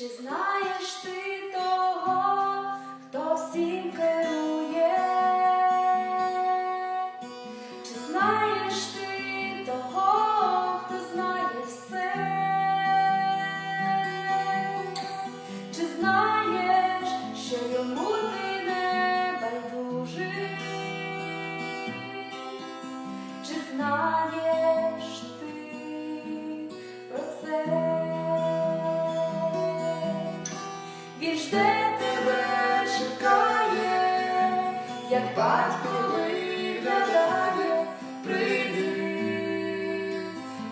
Чи знаєш ти того, хто всім керує? Чи знаєш ти того, хто знає все? Чи знаєш, що йому ти не байдужий? Чи знаєш Він жде тебе, чекає, як батько виглядає, прийди,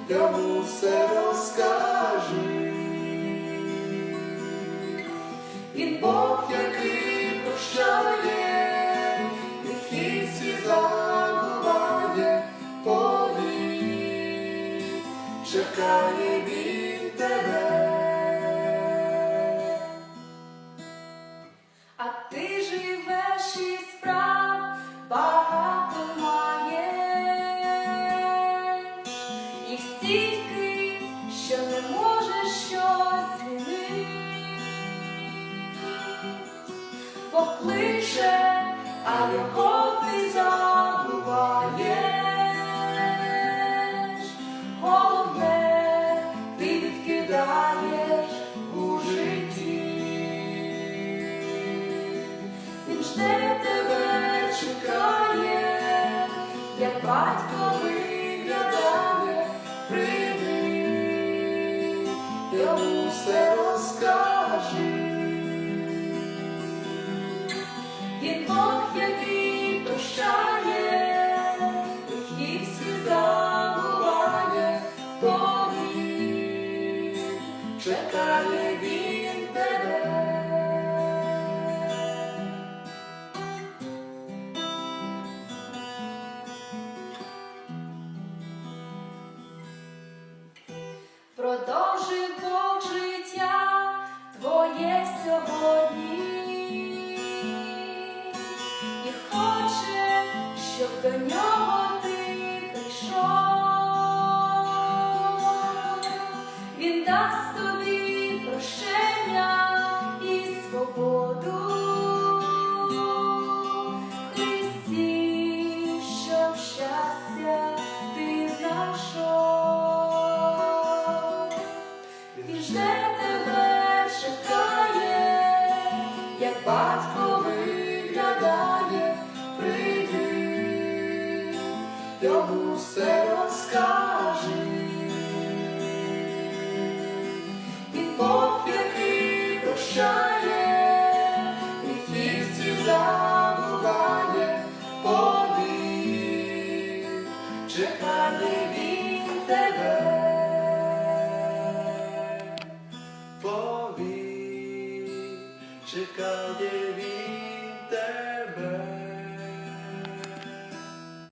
йому все розкажи. він Бог, який прощає, гріхи всі забуває, повір, чекає він тебе. Ти живеш і справ багато маєш, і стільки, що не можеш щось змінити. покличе, а його Він тебе, чекає, як батько виглядає, прийди, Йому все розкажи. Він Бог, який прощає, гріхи всі забуває, повір, чекає Продовжив Він тебе, чекає, як батько виглядає, прийди, Йому все розкажи. він Бог, який прощає, Гріхи всі забуває, повір, чекає він тебе. чекає від тебе.